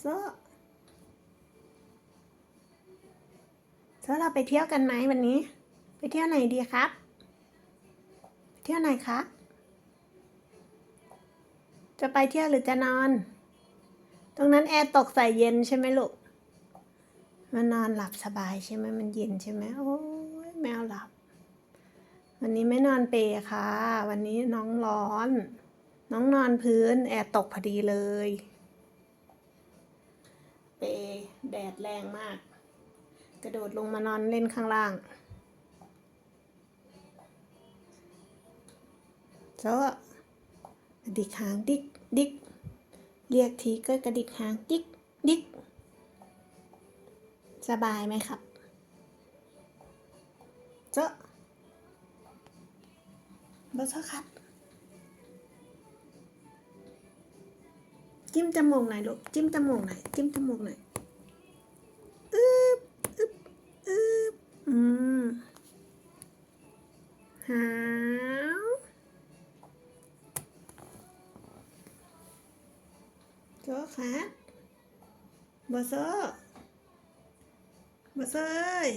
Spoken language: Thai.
โซโซเราไปเที่ยวกันไหมวันนี้ ไปเที่ยวไหนดีครับ ไปเที่ยวไหนครับ จะไปเที่ยวหรือจะนอน ตรงนั้นแอร์ตกใส่เย็นใช่ไหมลูก มันนอนหลับสบายใช่ไหมมันเย็นใช่ไหมโอ้ยแมวหลับ วันนี้ไม่นอนเปรย์ค่ะ วันนี้น้องร้อน น้องนอนพื้นแอร์ตกพอดีเลย เปแดดแรงมาก กระโดดลงมานอนเล่นข้างล่างโซ่กระดิกหางดิกดิกเรียกทีก็กระดิกหางดิกดิกสบายไหมครับโซ่บอสครับ จิ้มจมูกหน่อยลูกจิ้มจมูกหน่อยจิ้มจมูกหน่อยอึ๊บอึ๊บอึ๊บอืมหาวโซ่ครับอสโซ่บอสโซ่เอ้ย